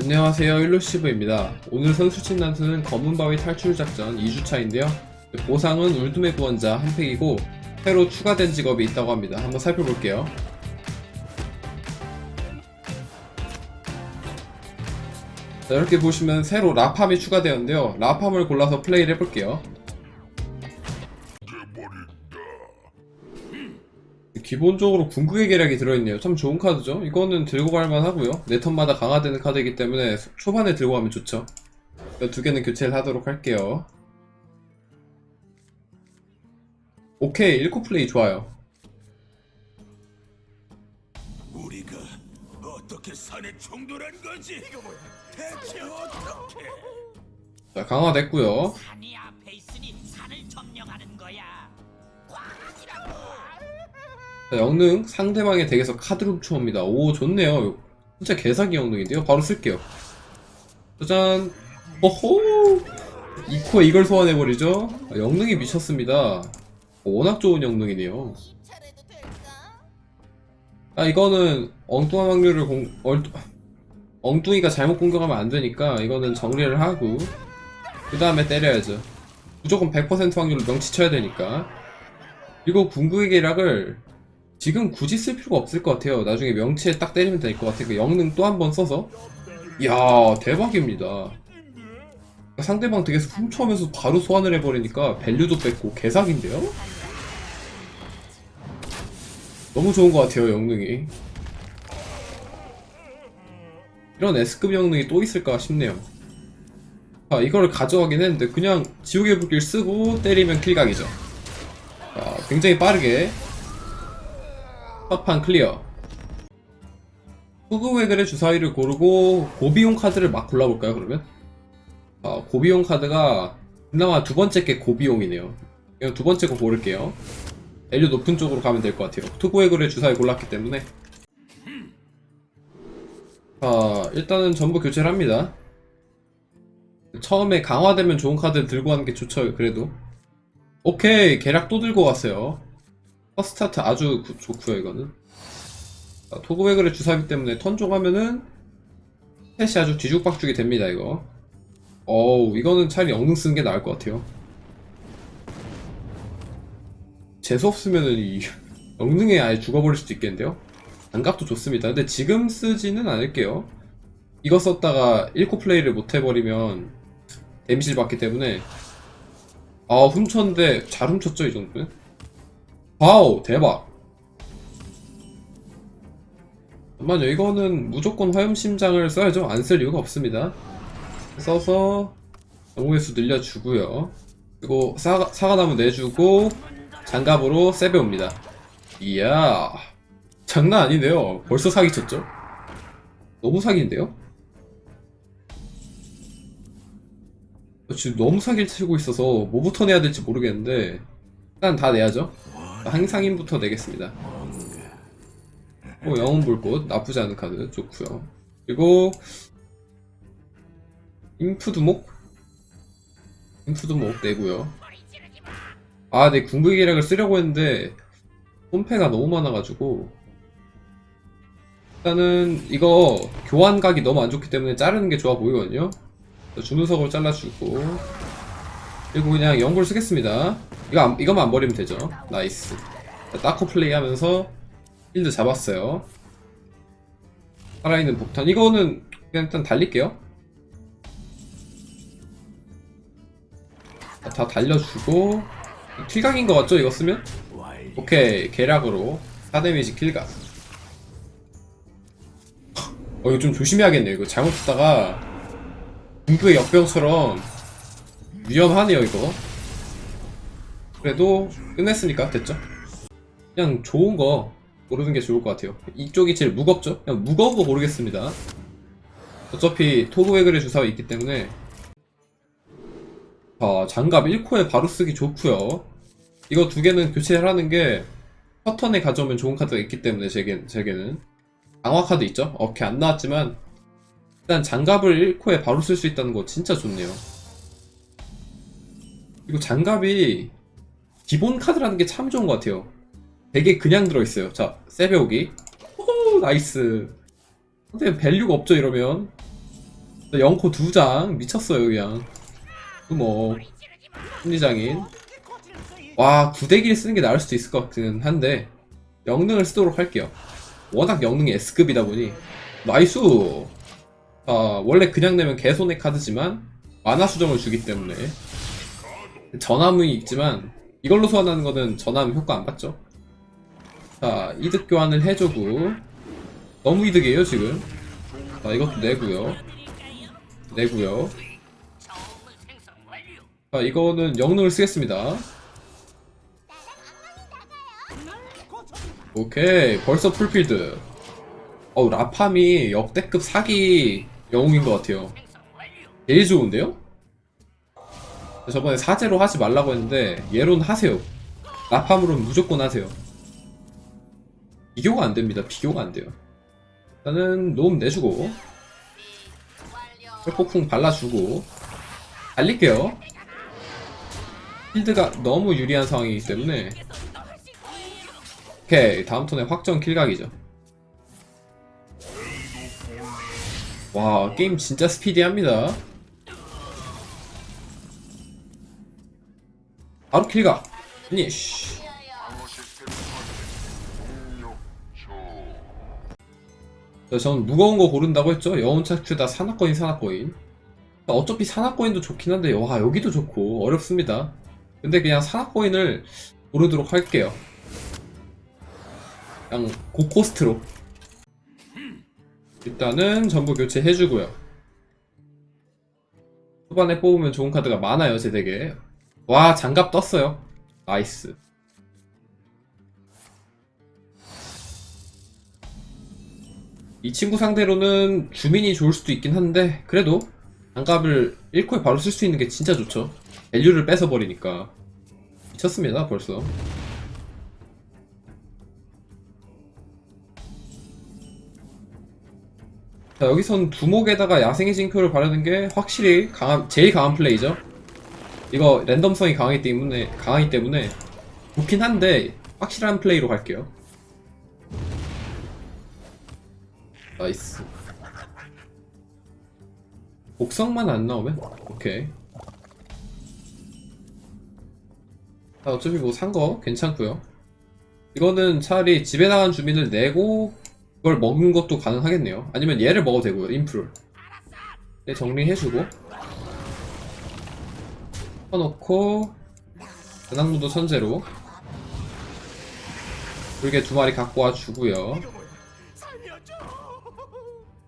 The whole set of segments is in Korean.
안녕하세요 일루시브입니다. 오늘 선수친 난투는 검은바위 탈출 작전 2주차인데요. 보상은 울둠의 구원자 한 팩이고 새로 추가된 직업이 있다고 합니다. 한번 살펴볼게요. 자, 이렇게 보시면 새로 라팜이 추가되었는데요. 라팜을 골라서 플레이를 해볼게요. 기본적으로 궁극의 계략이 들어있네요. 참 좋은 카드죠? 이거는 들고 갈만 하고요. 내 턴마다 강화되는 카드이기 때문에 초반에 들고 가면 좋죠. 이두 개는 교체를 하도록 할게요. 오케이, 1코 플레이 좋아요. 우리가 어떻게 산에 충돌한 거지? 이거 뭐야? 대체 어떻게? 자, 강화됐고요. 산이 앞 자, 영능 상대방의 덱에서 카드를 훔쳐옵니다. 오, 좋네요. 진짜 개사기 영능인데요. 바로 쓸게요. 짜잔. 호호! 2코에 이걸 소환해버리죠? 아, 영능이 미쳤습니다. 오, 워낙 좋은 영능이네요. 아, 이거는 엉뚱한 확률을 공, 얼, 엉뚱이가 잘못 공격하면 안 되니까 이거는 정리를 하고 그 다음에 때려야죠. 무조건 100% 확률로 명치 쳐야 되니까. 그리고 궁극의 계략을 지금 굳이 쓸 필요가 없을 것 같아요. 나중에 명치에 딱 때리면 될 것 같아요. 그 영능 또 한 번 써서. 이야, 대박입니다. 상대방 덱에서 훔쳐오면서 바로 소환을 해버리니까 밸류도 뺐고 개사기인데요? 너무 좋은 것 같아요, 영능이. 이런 S급 영능이 또 있을까 싶네요. 아, 이거를 가져가긴 했는데, 그냥 지옥의 불길 쓰고 때리면 킬각이죠. 자, 굉장히 빠르게. 첫판 클리어. 후그웨글의 주사위를 고르고, 고비용 카드를 막 골라볼까요, 그러면? 아, 고비용 카드가, 그나마 두 번째 게 고비용이네요. 그냥 두 번째 거 고를게요. 밸류 높은 쪽으로 가면 될 것 같아요. 투구에그의 주사위 골랐기 때문에. 자, 일단은 전부 교체를 합니다. 처음에 강화되면 좋은 카드 들고 가는 게 좋죠, 그래도. 오케이, 계략 또 들고 왔어요. 퍼스타트 아주 구- 좋고요, 이거는. 자, 토그웨그의 주사위 때문에 턴 쪽하면은 셋이 아주 뒤죽박죽이 됩니다, 이거. 어우, 이거는 차라리 영능 쓰는 게 나을 것 같아요. 재수 없으면은 이 영능에 아예 죽어버릴 수도 있겠는데요? 장갑도 좋습니다. 근데 지금 쓰지는 않을게요. 이거 썼다가 1코 플레이를 못 해버리면 데미지를 받기 때문에 아 훔쳤는데 잘 훔쳤죠 이 정도면? 와우 대박 잠깐만요 이거는 무조건 화염심장을 써야죠 안 쓸 이유가 없습니다 써서 영웅의 수 늘려주고요 그리고 사과, 사과나무 내주고 장갑으로 세배 옵니다. 이야, 장난 아니네요. 벌써 사기쳤죠? 너무 사기인데요? 지금 너무 사기를 치고 있어서 뭐부터 내야 될지 모르겠는데 일단 다 내야죠. 항상인부터 내겠습니다. 어, 영웅 불꽃 나쁘지 않은 카드 좋고요. 그리고 인프 두목 인프 두목 내고요. 아, 네, 궁극의 계략을 쓰려고 했는데, 홈패가 너무 많아가지고. 일단은, 이거, 교환각이 너무 안 좋기 때문에 자르는 게 좋아 보이거든요? 주누석을 잘라주고. 그리고 그냥 연골 쓰겠습니다. 이거, 안, 이거만 안 버리면 되죠. 나이스. 자, 따코 플레이 하면서, 필드 잡았어요. 살아있는 폭탄. 이거는, 그냥 일단 달릴게요. 자, 다 달려주고, 킬각인 것 같죠? 이거 쓰면? 오케이 계략으로 4데미지 킬각 어 이거 좀 조심해야겠네요 이거 잘못했다가 궁극의 역병처럼 위험하네요 이거. 그래도 끝냈으니까 됐죠? 그냥 좋은 거 고르는 게 좋을 것 같아요. 이쪽이 제일 무겁죠? 그냥 무거운 거 고르겠습니다. 어차피 토그웨글의 주사가 있기 때문에. 자, 장갑 1코에 바로 쓰기 좋고요. 이거 두 개는 교체를 하는 게 퍼턴에 가져오면 좋은 카드가 있기 때문에 제게, 제게는. 강화 카드 있죠? 어케 안 나왔지만. 일단 장갑을 1코에 바로 쓸 수 있다는 거 진짜 좋네요 그리고 장갑이 기본 카드라는 게 참 좋은 것 같아요. 되게 그냥 들어있어요. 자 세배오기. 오 나이스. 근데 밸류가 없죠 이러면? 영코 두 장. 미쳤어요 그냥. 뭐 심리장인. 와 구대기를 쓰는 게 나을 수도 있을 것 같긴 한데 영능을 쓰도록 할게요. 워낙 영능이 S급이다 보니. 나이스! 아 원래 그냥 내면 개손의 카드지만 만화 수정을 주기 때문에 전함이 있지만 이걸로 소환하는 거는 전함 효과 안 받죠? 자 이득 교환을 해주고 너무 이득이에요 지금. 자 이것도 내고요. 내고요. 자 이거는 영능을 쓰겠습니다. 오케이 벌써 풀필드. 어우 라팜이 역대급 사기 영웅인 것 같아요. 제일 좋은데요? 저번에 사제로 하지 말라고 했는데 얘로는 하세요. 라팜으로는 무조건 하세요. 비교가 안 됩니다. 비교가 안 돼요. 일단은 노움 내주고 혈폭풍 발라주고 달릴게요. 필드가 너무 유리한 상황이기 때문에 오케이 다음 턴에 확정 킬각이죠. 와 게임 진짜 스피디합니다 바로 킬각 피니쉬 자, 전 무거운 거 고른다고 했죠? 영혼 착취다 산악거인 산악거인. 어차피 산악거인도 좋긴 한데 와 여기도 좋고 어렵습니다. 근데 그냥 산악거인을 고르도록 할게요. 그냥 고코스트로. 일단은 전부 교체해주고요. 초반에 뽑으면 좋은 카드가 많아요 제 덱에 와 장갑 떴어요. 나이스. 이 친구 상대로는 주민이 좋을 수도 있긴 한데 그래도 장갑을 1코에 바로 쓸 수 있는 게 진짜 좋죠. 밸류를 뺏어버리니까. 미쳤습니다 벌써. 자 여기선 두목에다가 야생의 징표를 바르는 게 확실히 강한 제일 강한 플레이죠 이거 랜덤성이 강하기 때문에 강하기 때문에 좋긴 한데 확실한 플레이로 갈게요. 나이스. 복성만 안 나오면? 오케이. 자 어차피 뭐 산 거 괜찮고요. 이거는 차라리 집에 나간 주민을 내고 그걸 먹는 것도 가능하겠네요. 아니면 얘를 먹어도 되고요 인프를. 네, 정리해주고 쳐놓고 배낭무도 선제로 불개 두 마리 갖고 와 주고요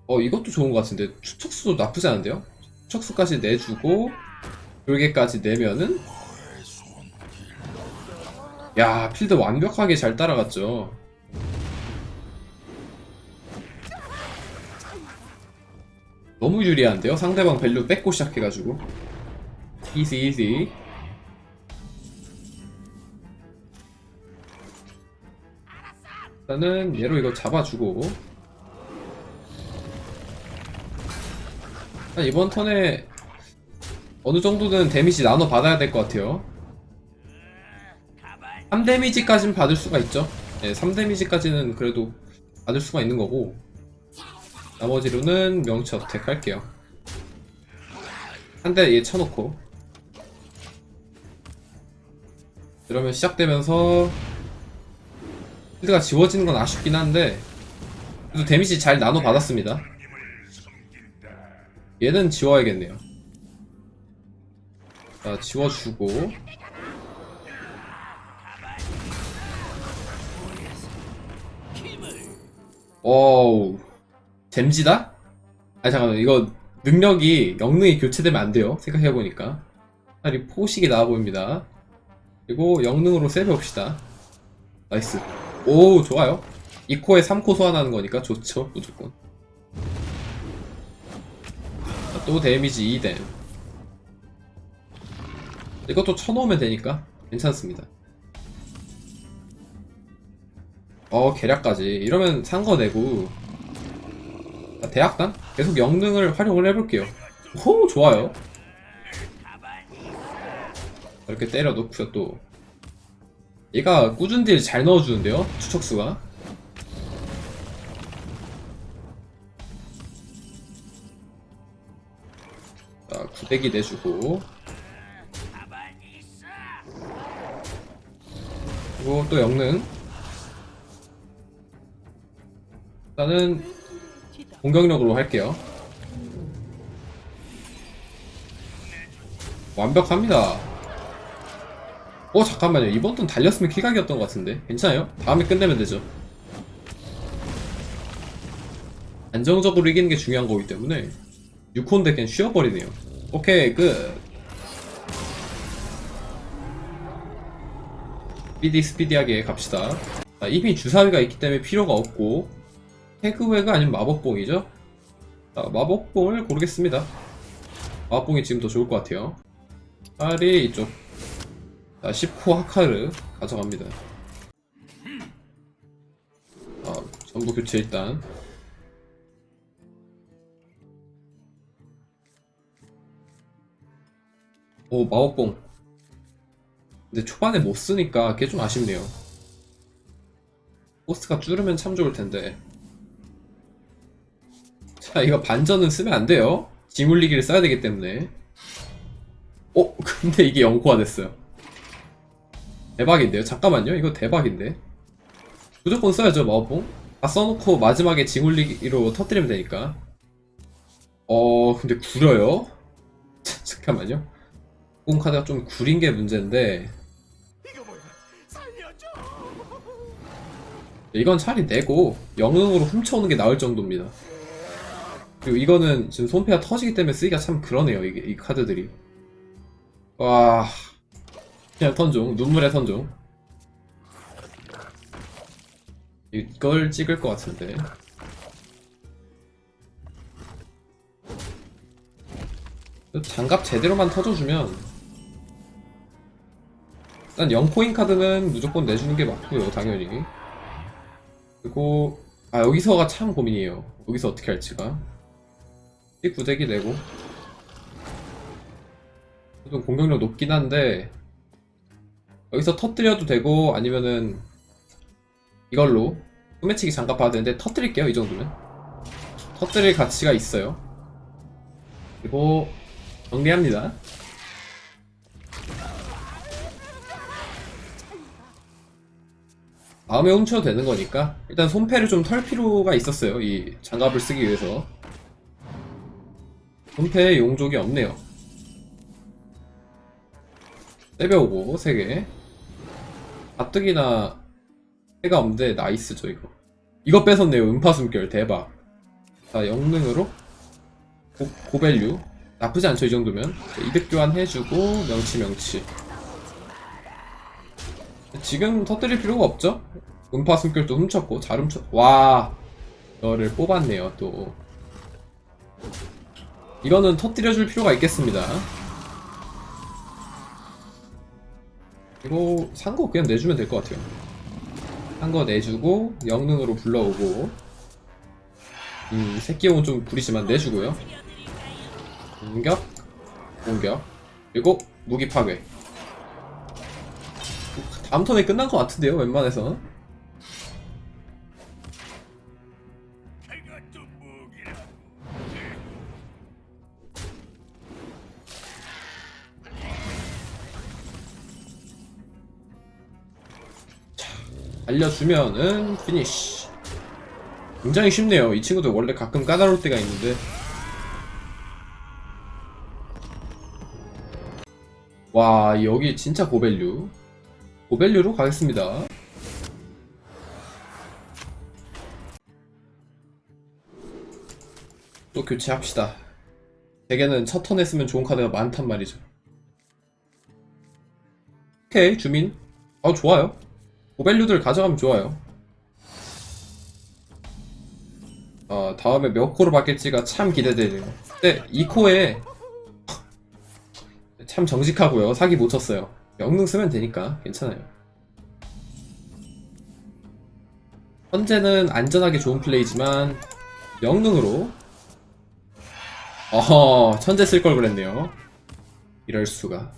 어 이것도 좋은 것 같은데 추척수도 나쁘지 않은데요? 추척수까지 내주고 불개까지 내면은 야 필드 완벽하게 잘 따라갔죠 너무 유리한데요? 상대방 밸류 뺏고 시작해가지고 이지 이지 일단은 얘로 이거 잡아주고. 한 이번 턴에 어느 정도는 데미지 나눠 받아야 될 것 같아요. 3데미지까지는 받을 수가 있죠. 네, 3데미지까지는 그래도 받을 수가 있는 거고. 나머지로는 명치 어택 할게요. 한 대 얘 쳐놓고 이러면 시작되면서 필드가 지워지는 건 아쉽긴 한데 그래도 데미지 잘 나눠 받았습니다. 얘는 지워야겠네요. 자 지워주고. 어우 잼지다? 아 잠깐만 이거 능력이 영능이 교체되면 안 돼요 생각해보니까. 차라리 포식이 나와 보입니다 그리고 영능으로 세배봅시다. 나이스. 오 좋아요. 2코에 3코 소환하는 거니까 좋죠 무조건. 자, 또 데미지 2댐. 이것도 쳐놓으면 되니까 괜찮습니다. 어 계략까지. 이러면 산거 내고. 자, 대학단? 계속 영능을 활용을 해볼게요. 오 좋아요 이렇게 때려 놓고요 또. 얘가 꾸준 딜잘 넣어주는데요 추척수가? 자, 구대기 내주고. 그리고 또 영능. 일단은 공격력으로 할게요. 완벽합니다 어 잠깐만요. 이번 턴 달렸으면 킬각이었던 것 같은데. 괜찮아요? 다음에 끝내면 되죠. 안정적으로 이기는 게 중요한 거기 때문에 6콘 대 그냥 쉬어버리네요. 오케이 끝. 스피디 스피디하게 갑시다. 자, 이미 주사위가 있기 때문에 필요가 없고. 태그웨가 아니면 마법봉이죠? 자, 마법봉을 고르겠습니다. 마법봉이 지금 더 좋을 것 같아요. 빨리 이쪽 자, 10호 하카르 가져갑니다. 아, 전부 교체 일단. 오 마법봉. 근데 초반에 못 쓰니까 그게 좀 아쉽네요. 코스트가 줄으면 참 좋을 텐데. 자 이거 반전은 쓰면 안 돼요. 지물리기를 써야 되기 때문에. 어 근데 이게 0코가 됐어요 대박인데요 잠깐만요 이거 대박인데 무조건 써야죠 마법봉 다 써놓고 마지막에 지물리기로 터뜨리면 되니까 어 근데 구려요? 잠깐만요 공 카드가 좀 구린 게 문제인데? 살려줘. 이건 차라리 내고 영웅으로 훔쳐오는 게 나을 정도입니다. 그리고 이거는 지금 손패가 터지기 때문에 쓰기가 참 그러네요. 이게 이 카드들이. 와 그냥 턴종 눈물의 턴종. 이걸 찍을 것 같은데. 장갑 제대로만 터져주면 일단 0코인 카드는 무조건 내주는 게 맞고요 당연히 그리고 아 여기서가 참 고민이에요 여기서 어떻게 할지가 이 구대기 내고 좀 공격력 높긴 한데 여기서 터뜨려도 되고 아니면은 이걸로 소매치기 장갑 봐야 되는데 터뜨릴게요 이 정도면. 터뜨릴 가치가 있어요. 그리고 정리합니다. 다음에 훔쳐도 되는 거니까 일단 손패를 좀 털 필요가 있었어요 이 장갑을 쓰기 위해서. 손패에 용족이 없네요. 떼벼오고 3개 가뜩이나 해가 없는데 나이스죠 이거. 이거 뺏었네요. 음파 숨결 대박. 자 영능으로 고, 고밸류. 나쁘지 않죠 이 정도면. 200 교환 해주고 명치 명치. 지금 터뜨릴 필요가 없죠? 음파 숨결도 훔쳤고 잘 훔쳤 와! 너를 뽑았네요 또. 이거는 터뜨려줄 필요가 있겠습니다 이거 산 거 그냥 내주면 될 것 같아요. 산 거 내주고 영능으로 불러오고. 음 새끼용은 좀 구리지만 내주고요. 공격 공격. 그리고 무기 파괴. 다음 턴에 끝난 것 같은데요 웬만해서 알려주면은 피니쉬 굉장히 쉽네요. 이 친구들 원래 가끔 까다로울 때가 있는데. 와 여기 진짜 고밸류. 고밸류로 가겠습니다. 또 교체합시다. 대개는 첫 턴에 쓰면 좋은 카드가 많단 말이죠. 오케이 주민. 아 좋아요 고밸류들 가져가면 좋아요. 어, 다음에 몇 코로 바뀔지가 참 기대되네요. 근데 이 코에 참 정직하고요. 사기 못 쳤어요. 영능 쓰면 되니까 괜찮아요. 현재는 안전하게 좋은 플레이지만 영능으로 어허 천재 쓸 걸 그랬네요. 이럴 수가.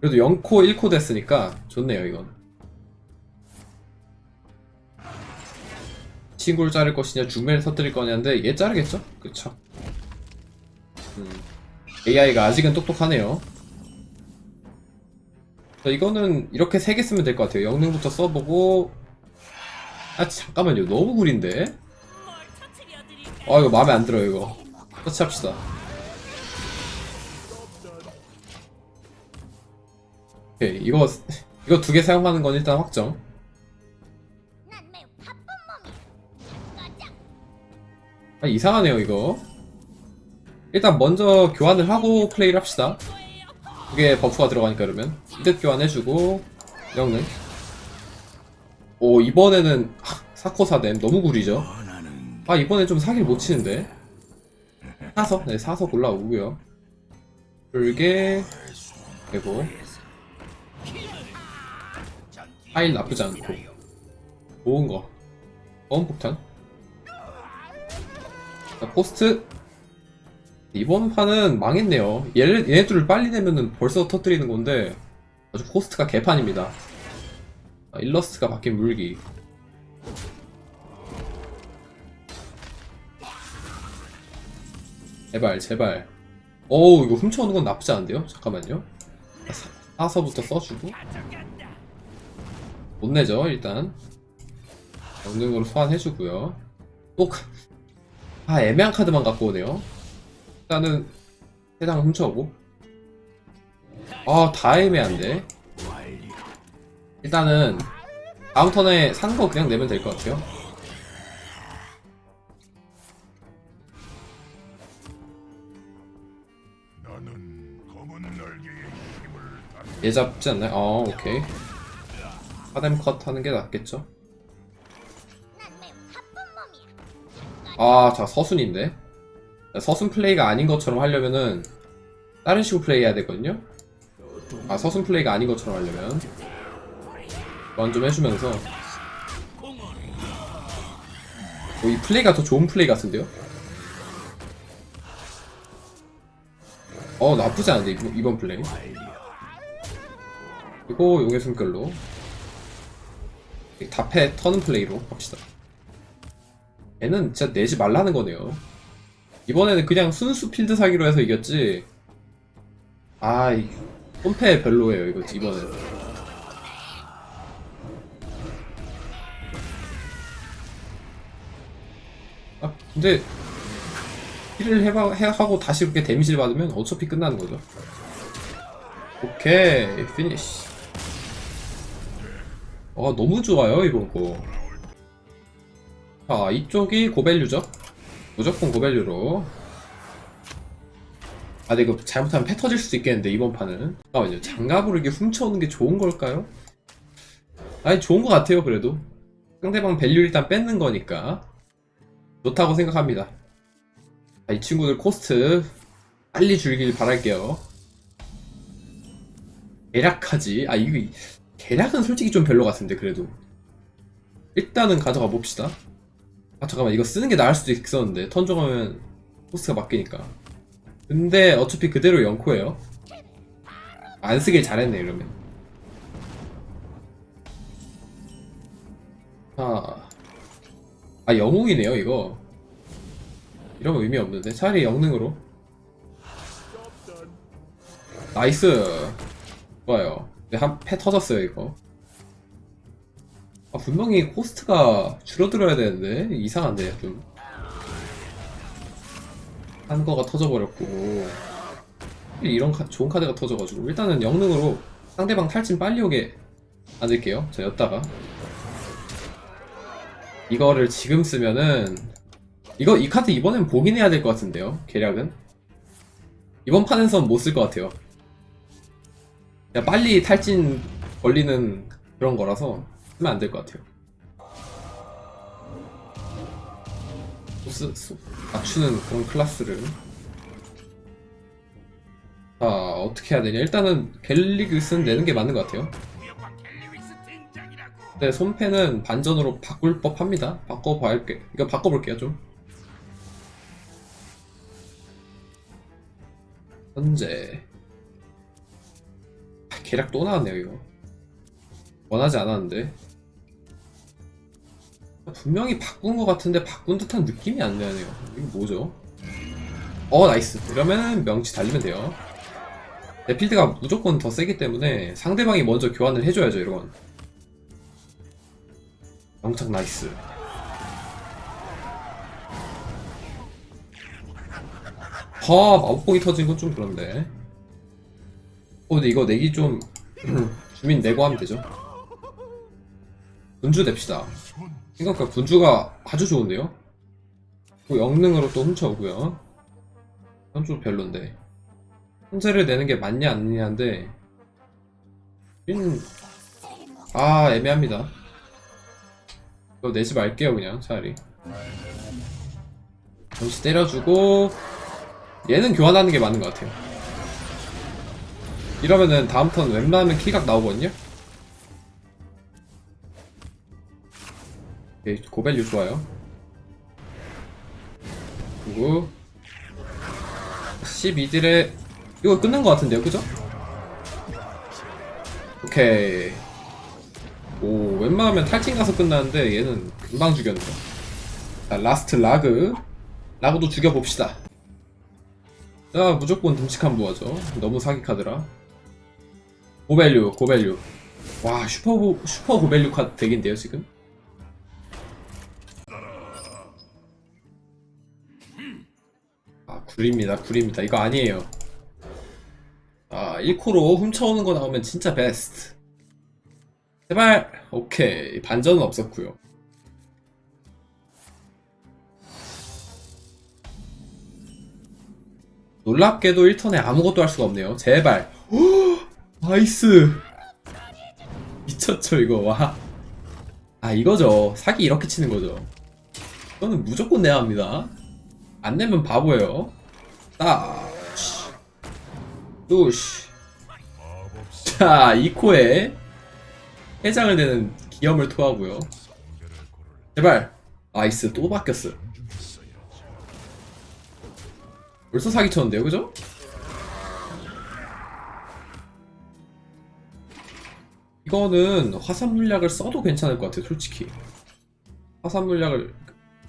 그래도 0코 1코 됐으니까 좋네요 이건. 친구를 자를 것이냐 중매를 터뜨릴 거냐인데 얘 자르겠죠? 그쵸 음. AI가 아직은 똑똑하네요. 자, 이거는 이렇게 세 개 쓰면 될 것 같아요. 영능부터 써보고 아 잠깐만요. 너무 구린데? 아 이거 마음에 안 들어요 이거. 터치합시다. 오케이 이거 이거 두 개 사용하는 건 일단 확정. 아, 이상하네요 이거. 일단 먼저 교환을 하고 플레이를 합시다. 그게 버프가 들어가니까 그러면 이득 교환해주고 영능. 오 이번에는 하, 사코사뎀 너무 구리죠. 아 이번에 좀 사기를 못 치는데. 사서 네 사서 골라오고요. 불게 되고 파일 나쁘지 않고 좋은 거. 검은 폭탄. 자, 포스트. 이번 판은 망했네요. 얘네, 얘네들을 빨리 내면은 벌써 터뜨리는 건데, 아주 포스트가 개판입니다. 아, 일러스트가 바뀐 물기. 제발, 제발. 어우, 이거 훔쳐오는 건 나쁘지 않은데요? 잠깐만요. 사, 사서부터 써주고. 못 내죠, 일단. 영능으로 소환해주고요. 또, 카- 아, 애매한 카드만 갖고 오네요. 일단은, 해당 훔쳐오고. 아, 다 애매한데. 일단은, 다음 턴에 산 거 그냥 내면 될 것 같아요. 얘 잡지 않나요? 어, 오케이. 사뎀 컷 하는 게 낫겠죠? 아, 자, 서순인데. 자, 서순 플레이가 아닌 것처럼 하려면은, 다른 식으로 플레이 해야 되거든요? 아, 서순 플레이가 아닌 것처럼 하려면. 그건 좀 해주면서. 어, 이 플레이가 더 좋은 플레이 같은데요? 어, 나쁘지 않은데, 이번, 이번 플레이. 그리고 용의 숨결로. 다패 터는 플레이로 합시다. 얘는 진짜 내지 말라는 거네요. 이번에는 그냥 순수 필드 사기로 해서 이겼지. 아, 이 홈패 별로예요, 이거 이번엔. 아, 근데 힐을 해봐, 해 하고 다시 그렇게 데미지를 받으면 어차피 끝나는 거죠. 오케이, 피니쉬. 어, 너무 좋아요, 이번 거. 자, 이쪽이 고밸류죠? 무조건 고밸류로. 아, 근데 이거 잘못하면 패 터질 수도 있겠는데, 이번 판은. 잠깐만요. 장갑으로 이게 훔쳐오는 게 좋은 걸까요? 아니, 좋은 것 같아요, 그래도. 상대방 밸류 일단 뺏는 거니까. 좋다고 생각합니다. 자, 이 친구들 코스트 빨리 줄길 바랄게요. 계략하지. 아, 이거, 계략은 솔직히 좀 별로 같은데, 그래도. 일단은 가져가 봅시다. 아 잠깐만 이거 쓰는 게 나을 수도 있었는데. 턴 정하면 코스가 바뀌니까. 근데 어차피 그대로 영코예요. 안 쓰길 잘했네 이러면. 아, 아 영웅이네요 이거. 이러면 의미 없는데. 차라리 영능으로. 나이스. 좋아요. 근데 한 패 터졌어요 이거 아, 분명히 코스트가 줄어들어야 되는데 이상한데 좀. 한 거가 터져버렸고 이런 카- 좋은 카드가 터져가지고 일단은 영능으로 상대방 탈진 빨리 오게 만들게요. 자 였다가 이거를 지금 쓰면은 이거 이 카드 이번엔 보긴 해야 될 것 같은데요. 계략은 이번 판에선 못 쓸 것 같아요. 빨리 탈진 걸리는 그런 거라서 쓰면 안 될 것 같아요. 소스, 소, 맞추는 그런 클래스를. 자, 어떻게 해야 되냐. 일단은 갤리그스는 내는 게 맞는 것 같아요. 근데 손패는 반전으로 바꿀 법 합니다. 바꿔볼게. 이거 바꿔볼게요, 좀. 현재. 아, 계략 또 나왔네요, 이거. 원하지 않았는데. 분명히 바꾼 것 같은데 바꾼 듯한 느낌이 안 나네요. 이게 뭐죠? 어 나이스. 이러면 명치 달리면 돼요. 내 필드가 무조건 더 세기 때문에 상대방이 먼저 교환을 해줘야죠 이런 영착 나이스. 하 마법봉이 터진 건 좀 그런데. 어 근데 이거 내기 좀 주민 내고 하면 되죠? 군주 냅시다 생각보다 군주가 아주 좋은데요? 또 영능으로 또 훔쳐오고요. 그건 좀 별론데. 혼자를 내는 게 맞냐 안 맞냐인데 우리는 아 애매합니다. 이거 내지 말게요 그냥 차라리. 잠시 때려주고 얘는 교환하는 게 맞는 것 같아요. 이러면은 다음 턴 웬만하면 키각 나오거든요 오케이 고밸류 좋아요. 그리고 12딜에 이거 끝난 것 같은데요 그죠? 오케이. 오 웬만하면 탈진 가서 끝나는데 얘는 금방 죽였네 자 라스트 라그 라그도 죽여봅시다. 자 무조건 듬직한 부하죠. 너무 사기 카드라. 고밸류 고밸류. 와 슈퍼 고, 슈퍼 고밸류 카드 덱인데요 지금 아 굴입니다. 굴입니다. 이거 아니에요. 아 1코로 훔쳐오는 거 나오면 진짜 베스트. 제발 오케이. 반전은 없었고요. 놀랍게도 1턴에 아무것도 할 수가 없네요. 제발. 나이스. 미쳤죠 이거. 와. 아 이거죠. 사기 이렇게 치는 거죠. 이거는 무조건 내야 합니다. 안 내면 바보예요 따시 뚜시 자 2코에 해장을 내는 기염을 토하고요. 제발. 나이스 또 바뀌었어 벌써 사기 쳤는데요 그죠? 이거는 화산 물약을 써도 괜찮을 것 같아요 솔직히. 화산 물약을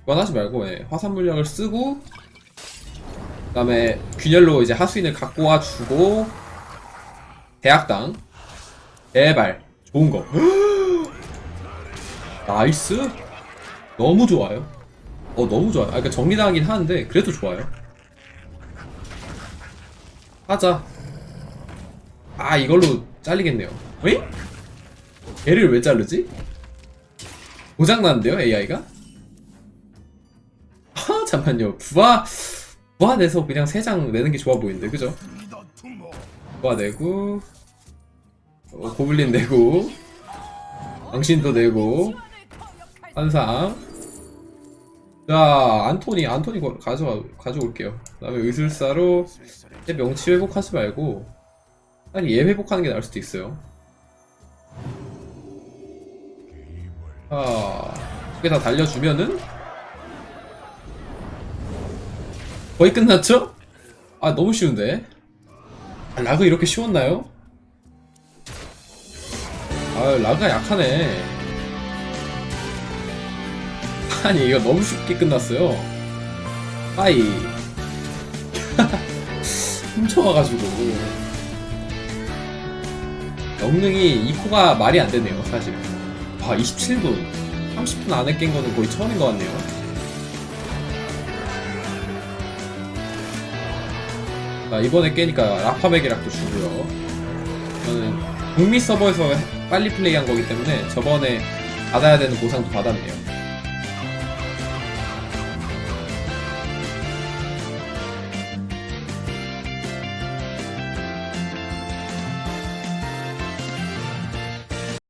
원하지 말고 예. 화산 물약을 쓰고 그 다음에 균열로 이제 하수인을 갖고 와주고 대학당. 제발. 좋은 거. 나이스. 너무 좋아요. 어 너무 좋아요 아 그러니까 정리당하긴 하는데 그래도 좋아요. 하자. 아 이걸로 잘리겠네요. 왜? 얘를 왜 자르지? 고장났는데요 AI가? 아 잠깐요. 부하 부하 내서 그냥 3장 내는 게 좋아 보이는데 그죠? 믿어 투모 부하 내고 어, 고블린 내고 당신도 내고 한상. 자 안토니 안토니 거- 가져가 가져올게요. 그 다음에 의술사로 제 명치 회복하지 말고 아니 얘 회복하는 게 나을 수도 있어요. 아, 두개 다 달려주면은 거의 끝났죠? 아 너무 쉬운데? 아, 라그 이렇게 쉬웠나요? 아 라그가 약하네. 아니 이거 너무 쉽게 끝났어요. 아이. 훔쳐와가지고. 영능이 2코가 말이 안 되네요 사실. 아 27분. 30분 안에 깬 거는 거의 처음인 것 같네요 자 이번에 깨니까 라파백이락도 주고요. 저는 북미 서버에서 빨리 플레이한 거기 때문에 저번에 받아야 되는 보상도 받았네요